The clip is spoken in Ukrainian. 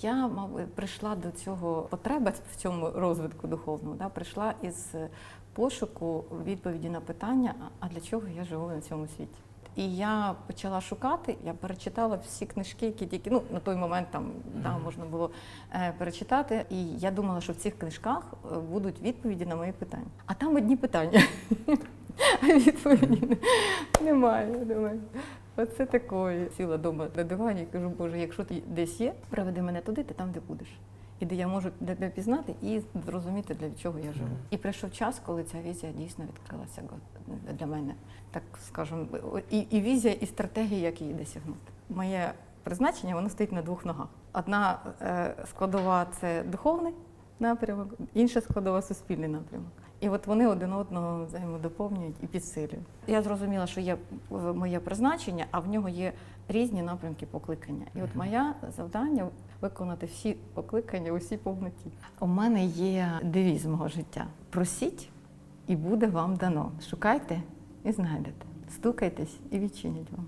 Я прийшла до цього потреба в цьому розвитку духовного, да, прийшла із пошуку відповіді на питання, а- а для чого я живу на цьому світі. І я почала шукати, я перечитала всі книжки, які тільки ну, на той момент там да, можна було е, перечитати. І я думала, що в цих книжках е, будуть відповіді на мої питання. А там одні питання. А відповіді немає. Оце такої. Сіла вдома на дивані і кажу, Боже, якщо ти десь є, приведи мене туди, ти там, де будеш. І де я можу тебе пізнати і зрозуміти, для чого я живу. І прийшов час, коли ця візія дійсно відкрилася для мене, так скажемо, і, і візія, і стратегія, як її досягнути. Моє призначення воно стоїть на двох ногах. Одна е, складова це духовний напрямок, інша складова суспільний напрямок. І от вони один одного взаємодоповнюють і підсилюють. Я зрозуміла, що є моє призначення, а в нього є різні напрямки покликання. І от моє завдання виконати всі покликання, усі повноті. У мене є девіз мого життя: просіть, і буде вам дано. Шукайте і знайдете. Стукайтесь і відчинять вам.